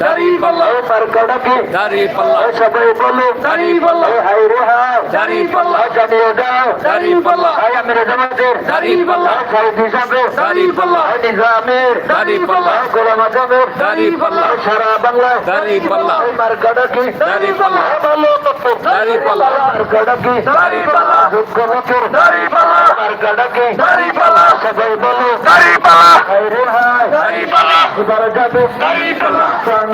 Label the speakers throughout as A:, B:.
A: داریب اللہ
B: فرکڑکی داریب
A: اللہ
B: شبیب اللہ
A: داریب اللہ
B: حیروہا داریب
A: اللہ
B: جمیدہ داریب
A: اللہ حیا
B: مردمتر داریب
A: اللہ سعیدی زبر
B: داریب اللہ
A: نظامر داریب
B: اللہ گلما
A: زبر
B: داریب اللہ
A: شراب اللہ
B: داریب اللہ
A: مرکڑکی
B: داریب اللہ
A: داریب اللہ
B: مرکڑکی داریب
A: اللہ زبکمتر
B: داریب اللہ
A: مرکڑکی داریب اللہ
B: شبیب اللہ
A: داریب اللہ
B: حیروہا داریب
A: اللہ برجب
B: داریب اللہ
A: سان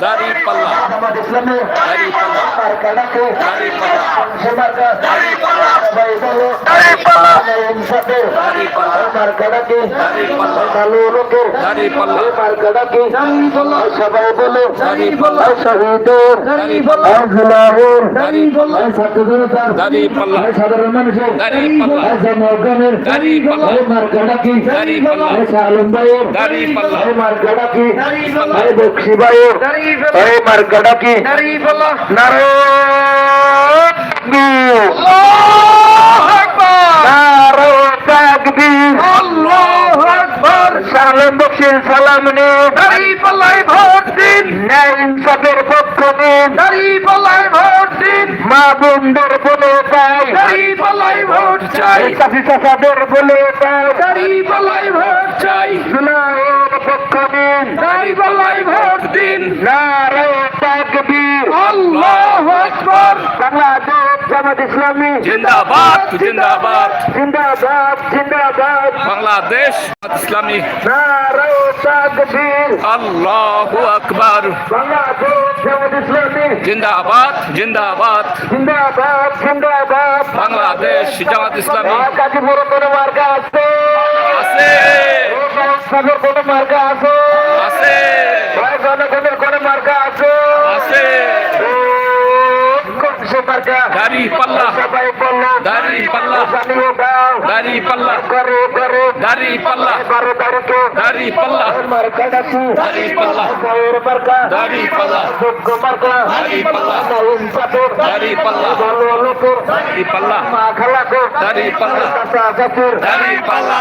A: داری
B: پلہ محمد
A: اسلم نے
B: داری پلہ
A: اور کڑا
B: کو داری
A: پلہ شبہ
B: کا داری
A: پلہ بیدہ
B: ہو داری
A: پلہ
B: انسا کو
A: داری پلہ
B: عمر کڑا
A: کے
B: داری پلہ
A: ملولو کو
B: داری پلہ
A: عمر کڑا
B: کے داری
A: پلہ شبہ بولو داری
B: پلہ شہیدور
A: داری
B: پلہ اجلاور
A: داری
B: پلہ ساتھدرتار
A: داری
B: پلہ سادر
A: منشو داری
B: پلہ زموگمر
A: داری
B: پلہ عمر
A: کڑا
B: کی داری
A: پلہ شاہلم
B: بھائیور داری
A: پلہ
B: عمر کڑا
A: کی داری
B: پلہ بخشی
A: بھائیور داری
B: ওই মার গড়া কি?
A: সালাম বক্সিন সালাম
B: নে। ভোট দিন
A: ন্যায় ইনসাফের পক্ষ নিন
B: ভোট দিন
A: মা বোনদের বলে
B: পাই ভোট চাই
A: চাষি চাষাদের বলে
B: পাই ভোট চাই
A: জুলাইয়ের পক্ষ না জামাত ইসলামী।
B: জিন্দাবাদ জিন্দাবাদ।
A: জিন্দাবাদ জিন্দাবাদ।
B: বাংলাদেশ ইসলামী। আল্লাহু আকবার।
A: বাংলাদেশ জামাত ইসলামী।
B: জিন্দাবাদ জিন্দাবাদ।
A: জিন্দাবাদ জিন্দাবাদ।
B: বাংলাদেশ জামাত ইসলামী।
A: গাজীপুর কোনো মার্কা আছে?
B: আছে।
A: সাগর কোনো মার্কা আছে?
B: আছে।
A: কোনো মার্কা আছে
B: আছে
A: সে মার্কা
B: দাড়ি পাল্লা দাড়ি পাল্লা দাড়ি পাল্লা দাড়ি পাল্লা দাড়ি পাল্লা দাড়ি পাল্লা দাড়ি পাল্লা দাড়ি পাল্লা দাড়ি পাল্লা দাড়ি পাল্লা দাড়ি পাল্লা দাড়ি পাল্লা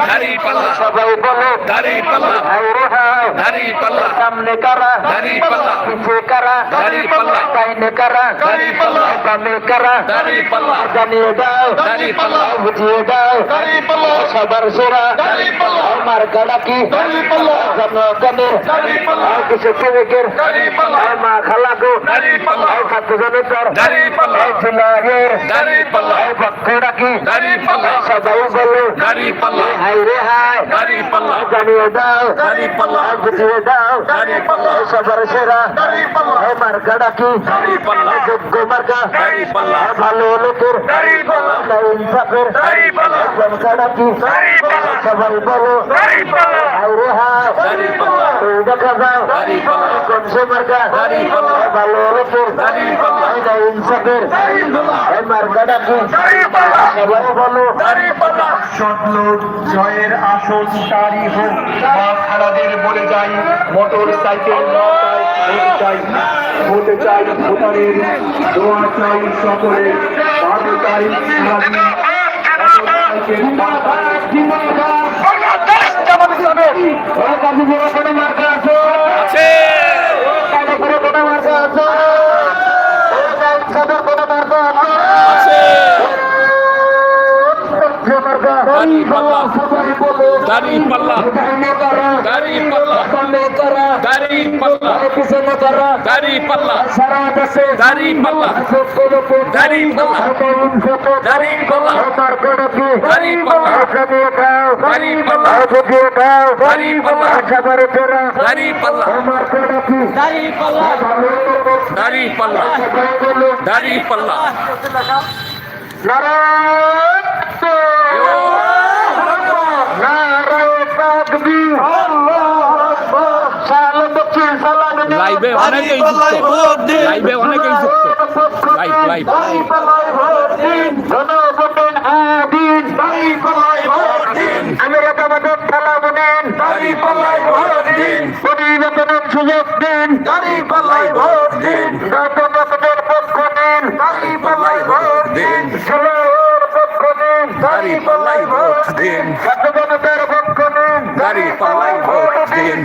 B: দাড়ি পাল্লা
A: সবাই বলো
B: দাড়ি পাল্লা
A: হায়
B: দাড়ি পাল্লা
A: সামনে কারা
B: দাড়ি পাল্লা
A: পিছে কারা
B: দাড়ি পাল্লা
A: ডাইনে কারা
B: দাড়ি পাল্লা
A: বামে কারা
B: দাড়ি পাল্লা
A: জানিয়ে দাও
B: দাড়ি পাল্লা
A: বুঝিয়ে দাও
B: দাড়ি পাল্লা
A: সবার সেরা
B: দাড়ি পাল্লা
A: আমার গাড়া কি
B: দাড়ি পাল্লা
A: জনগণের
B: দাড়ি পাল্লা
A: কিছু প্রেমিকের
B: দাড়ি পাল্লা
A: মা খালাগো
B: দাড়ি পাল্লা
A: ছাত্র জনতার
B: দাড়ি পাল্লা
A: জুলাইয়ের
B: দাড়ি পাল্লা
A: পক্ষ ডাকি
B: দাড়ি পাল্লা
A: সবাই বলো
B: দাড়ি পাল্লা
A: হাই রে হাই
B: দাড়ি পাল্লা
A: জানিয়ে দাও
B: দাড়ি পাল্লা
A: বুঝিয়ে দাও
B: দাড়ি পাল্লা
A: সবার সেরা
B: দাড়ি পাল্লা
A: আমার গাড়া কি
B: দাড়ি পাল্লা
A: যোগ্য মার্কা
C: জয়ের আসন তারি হোক মা খালাদের বলে যাই মোটর সাইকেল নটায় ভোটে চাই দোয়া চাই সকলে বারো তারিখ
A: আছে।
B: দাড়ি পাল্লা দাড়ি পাল্লা দাড়ি পাল্লা দাড়ি পাল্লা দাড়ি পাল্লা দাড়ি পাল্লা দাড়ি পাল্লা দাড়ি পাল্লা দাড়ি পাল্লা দাড়ি পাল্লা দাড়ি পাল্লা দাড়ি পাল্লা দাড়ি পাল্লা দাড়ি পাল্লা দাড়ি পাল্লা লাইভে অনেকেই যুক্ত। লাইভে অনেকেই যুক্ত। Live live.
A: পরিবর্তনের সুযোগ দিন।
B: গাড়ি পাল্লাই ভোট দিন।
A: রাজনীতির পক্ষ
B: দিন, গাড়ি পাল্লাই ভোট দাড়ি পাল্লায় ভোট দিন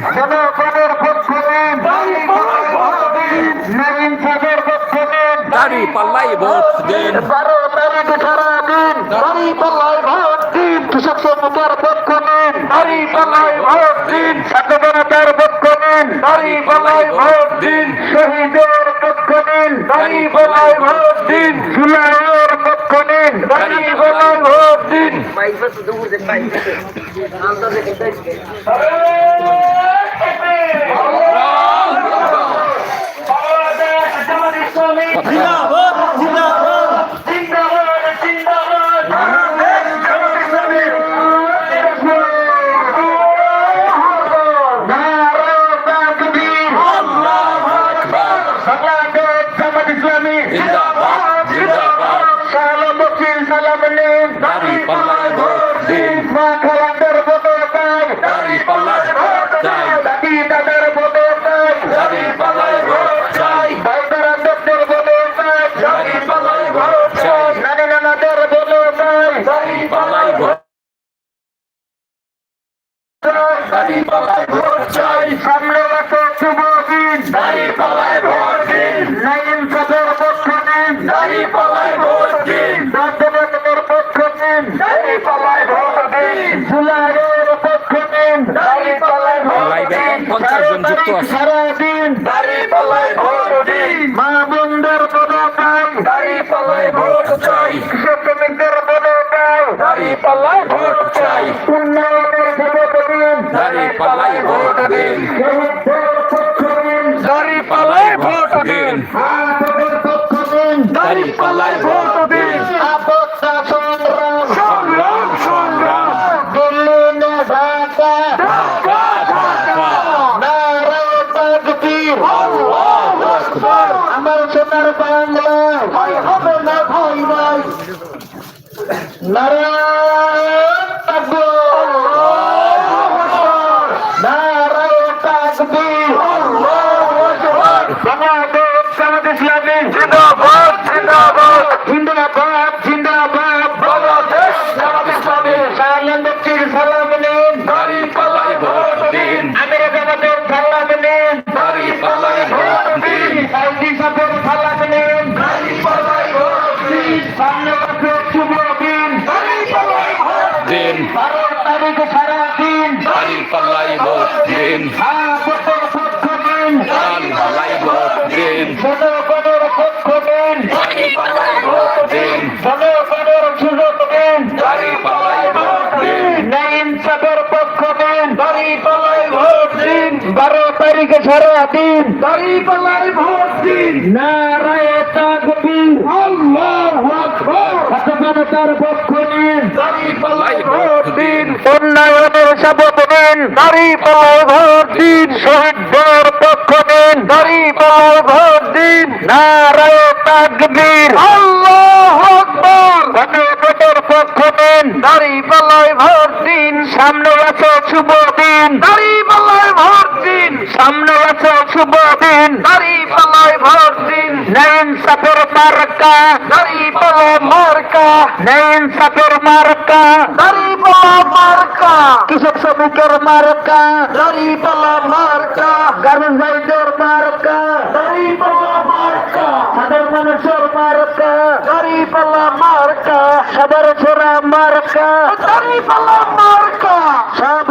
B: দাড়ি পাল্লায় ভোট দিন
A: বারো তারিখ সারা দিন দাড়ি পাল্লায় ভোট দিন কৃষক শ্রমিকের পক্ষ নিন দাড়ি পাল্লায় ভোট দিন। ছাত্রজনতার পক্ষ দাড়ি পাল্লায় ভোট দিন শহীদের পক্ষ নিন দাড়ি পাল্লায় ভোট দিন জুলাইয়ের পক্ষ নিন দাড়ি পাল্লায় ভোট দিন।
B: জিন্দাবাদ। দাড়ি পাল্লায় ভোট
A: চাই। সামনে আছে শুভ দিন
B: ভোট দিন
A: আহতদের পক্ষ নিন
B: দাড়ি পাল্লায় ভোট দিন
A: আপদটা সংগ্রাম
B: সংগ্রাম সংগ্রাম
A: দিল্লি না ঢাকা
B: ঢাকা ঢাকা
A: নারায় তাকবীর
B: আল্লাহু আকবার
A: আমার সোনার বাংলা ভয় হবে না ভয় নাই নারায়ণ তাকবীর নারায়ণ তাকবীর বাংলাদেশ জামাত ইসলামী জিন্দাবাদ জিন্দাবাদ জিন্দাবাদ জিন্দাবাদ
B: বাংলাদেশ জামাত ইসলামী
A: সালাম বক্সির সালাম নিন
B: দাড়ি পাল্লায় ভোট দিন
A: আমির জামাতের সালাম নিন
B: দাড়ি পাল্লায় ভোট দিন
A: সাউদি সাপের সালাম নিন
B: দাড়ি পাল্লায় ভোট দিন
A: সামনে বছর শুভ দিন
B: দাড়ি পাল্লায় ভোট দিন
A: বারো তারিখ সারা দিন
B: দাড়ি পাল্লায় ভোট দিন
A: আপদের পক্ষ দিন জনগণের পক্ষ দিন
B: দাড়ি পাল্লায় দিন
A: জনগণের সুযোগ দিন
B: দাড়ি পাল্লায় দিন
A: নাইন সাপের পক্ষ দিন দাড়ি পাল্লায় ভোট দিন বারো তারিখে সারা দিন দাড়ি পাল্লায় ভোট দিন নারায় তাকবীর আল্লাহু আকবার। জনতার পক্ষ নিন
B: দাড়ি পাল্লায় ভোট দিন।
A: উন্নয়নের শপথ নিন। দাড়ি পাল্লায় ভোট দিন। শহীদদের পক্ষ নিন। দাড়ি পাল্লায় ভোট দিন। নারায় তাকবীর। আল্লাহ আকবর। গণতন্ত্রের পক্ষ নিন। দাড়ি পাল্লায় ভোট দিন। সামনে আছে শুভ দিন। দাড়ি পাল্লায় ভোট দিন। সামনে আছে শুভ দিন। দাড়ি পাল্লায় ভোট দিন। নয়ন সাপের মার্কা পাল্লা মার্কা। নয়ন সাপের মার্কা। পাল্লা মার্কা। কৃষক শ্রমিকের মার্কা। পাল্লা মার্কা। গার্মেন্টস ভাইদের মার্কা। পাল্লা মার্কা। সাধারণ মানুষের মার্কা। পাল্লা মার্কা। সবার ছোড়া মার্কা। পাল্লা মার্কা। সব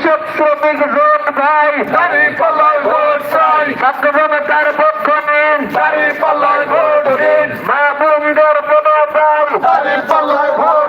A: shot so big run by Sari Pallai Road Sai Kakadama Tarabot Kunin Sari Pallai Road Sai Mahabum Dar Pudabam Sari Pallai Road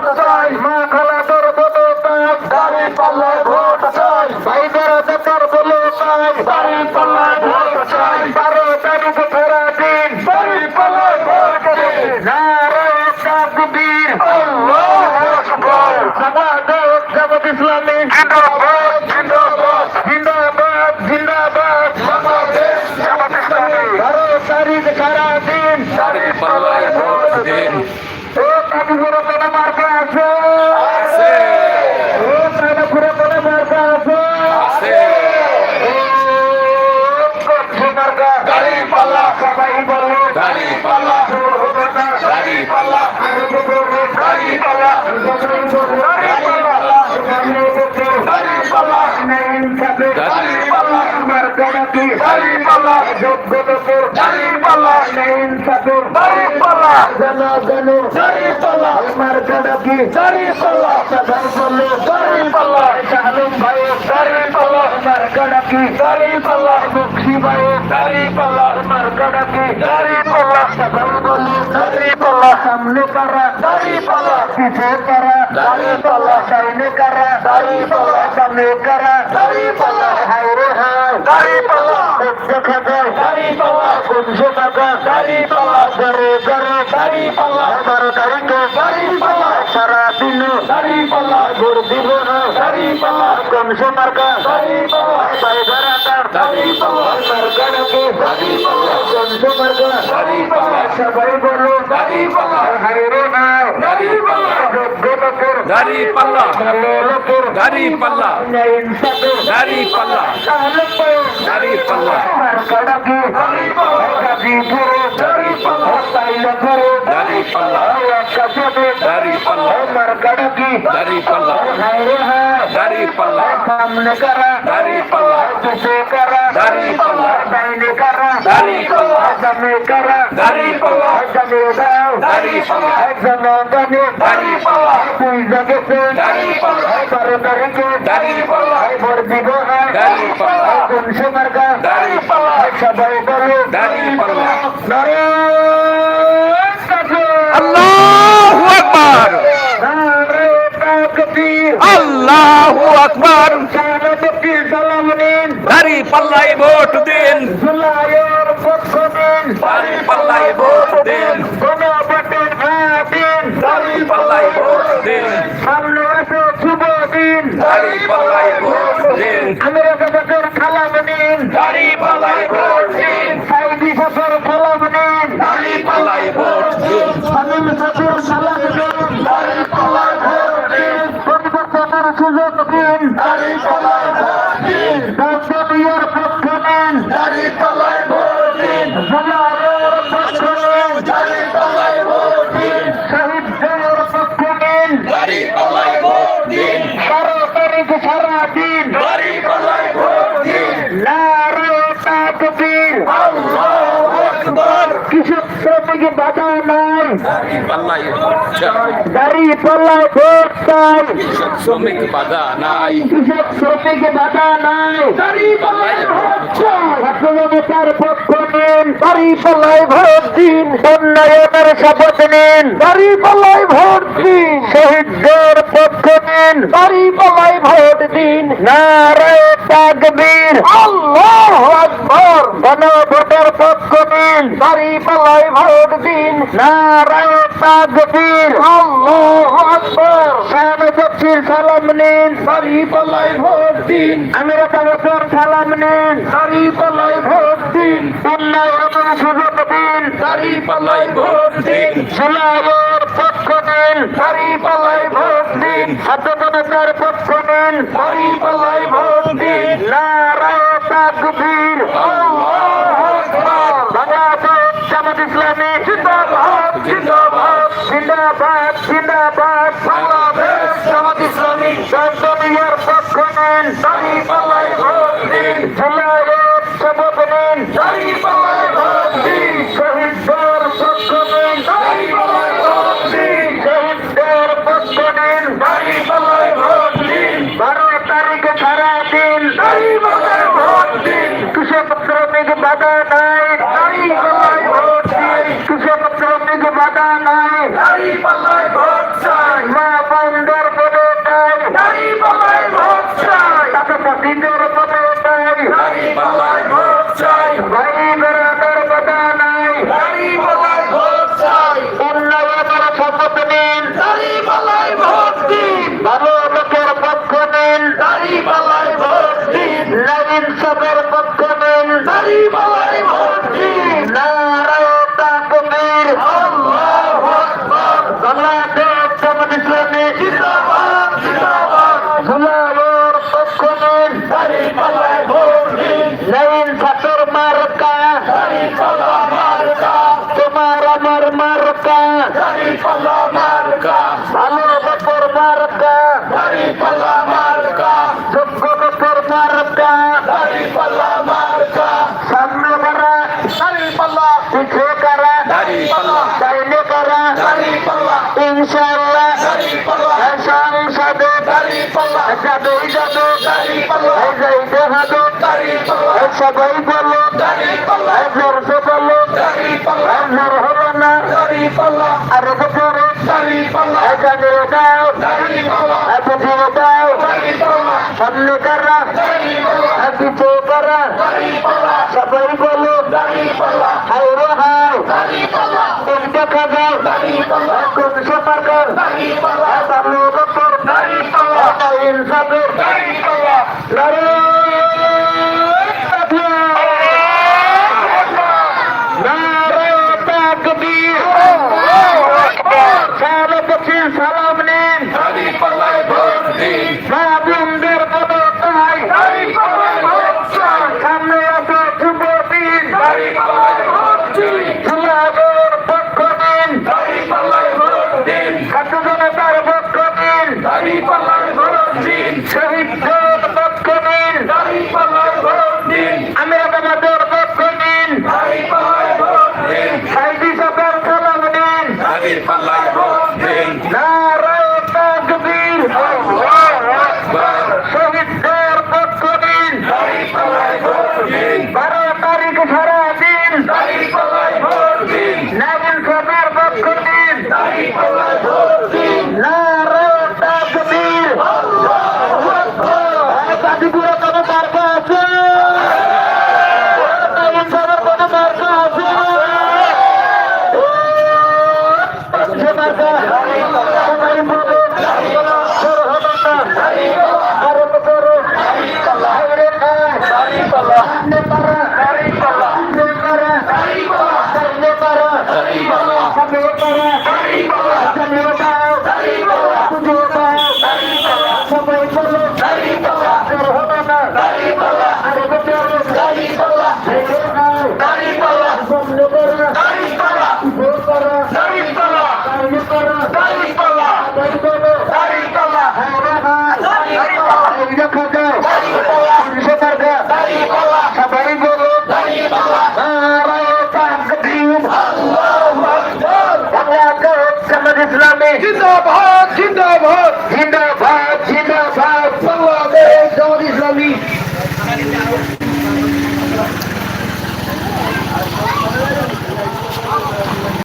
A: শহীদ কারা আছেন তাদের পাল্লায় ভোট দিন। ও কাবিগুরু কোনো মার্কা আছে।
B: আছে।
A: ও কাবিগুরু কোনো মার্কা আছে।
B: আছে।
C: দাড়ি পাল্লা।
A: সবাই বলো।
B: দাড়ি পাল্লা। দাড়ি পাল্লা।
C: দাড়ি পাল্লা। দাড়ি পাল্লা। দাড়ি পাল্লা। দাড়ি পাল্লা। আকবার জগতি হরিমালা যোগ্যতপুর হরিমালা নেইন ঠাকুর হরিমালা জন জন হরিমালা আমার জগতি হরিমালা সাধন বলে হরিমালা জানুম ভাই হরিমালা
A: আমার জগতি
C: হরিমালা মুক্তি
A: ভাই হরিমালা
C: আমার জগতি
A: হরিমালা সাধন
C: حملے کر
A: رہا داری
C: پلا پیچھے
A: کر رہا داری
C: پلا سائنے
A: کر رہا
C: داری پلا
A: سمے کر
C: رہا داری
A: پلا ہائے
C: رے ہائے
A: داری پلا
C: خود سے
A: کھتا داری
C: پلا خود
A: سے کھتا داری
C: پلا گرے
A: گرے داری
C: پلا ہزار
A: کریں گے
C: داری پلا
A: سارا دن
C: داری پلا
A: گھر دیو
C: رہا داری
A: پلا کم
C: سے مرکا
A: داری پلا سائے
C: گھر آتا
A: داری پلا
B: سر گھر
A: کے داری
B: پلا গোবর্গ
A: হরি
B: বল সবাই
A: বলো
B: হরি বল
A: হরি বল
C: দাড়ি পাল্লা দাড়ি পাল্লা
B: দাড়ি পাল্লা দাড়ি পাল্লা দাড়ি পাল্লা
A: সামনে করা
B: দাড়ি পাল্লা
A: পিছে করা
B: দাড়ি পাল্লা
A: ডাইনে করা
B: দাড়ি পাল্লা
A: সামনে করা
B: দাড়ি পাল্লা
A: জনগণে
B: পূজা গেছে
A: বারো তারিখে
B: দাড়ি পাল্লাই
A: ভোট
B: দিন।
A: জুলাইয়ের পক্ষ
B: দিন। দাড়ি পাল্লাই ভোট দিন।
C: people
A: like both.
C: Hallelujah. আকবার।
B: ভোট
A: দিন শপথ নিন ভোট দিন শহীদদের পক্ষ নিন। দাঁড়িয়ে পাল্লায় ভোট দিন নারায় আল্লাহ পক্ষ নিন দাঁড়িয়ে পালায় ভারত দিন। নারায়ণ তাজবীর আল্লাহু আকবার। সামনে তকবীর সালাম নিন। সারি পালায় ভোট দিন। আমরা তাবসর সালাম নিন। সারি পালায় ভোট দিন। আল্লাহ এবং সুযোগ দিন।
B: সারি পালায় ভোট দিন।
A: সোনার পক্ষ নিন। সারি পালায় ভোট দিন। সচেতনতার পক্ষ নিন। সারি পালায় ভোট দিন। নারায়ণ তাজবীর আল্লাহ Bunny, Bunny, Bunny, Bunny, Bunny, Bunny, Bunny, Bunny, দাড়ি পাল্লায় ভালো লোকের পক্ষ নিন। দাড়ি পাল্লায় ভোট দিন। নবীন সবের পক্ষ নিন।
C: ভোট
A: అనురపర్
C: మార్క హరి పల్ల
A: మార్క జబ్బపర్
C: మార్క హరి
A: పల్ల మార్క
B: సన్నమర హరి
A: పల్ల విజయకర
C: హరి పల్ల
A: సైనికర
C: హరి పల్ల
A: ఇన్షాల్లా
C: హరి పల్ల
A: హసాన్ సదు
C: హరి పల్ల
A: సదు ఇజదు
C: హరి పల్ల
A: హైజైదు హదు
C: హరి పల్ల
A: సబై పల్ల
C: హరి పల్ల
A: హజర్ సబల్ల హరి
C: పల్ల హజర్
A: హవన హరి
C: పల్ల টাকা
A: দিয়ে দাও
C: এত
A: দিয়ে দাও। সামনে কারা? হাতিতে কারা সবাই বলো হাই রো হাই
C: কোন
A: কোন সফর কর
C: তার
A: লোক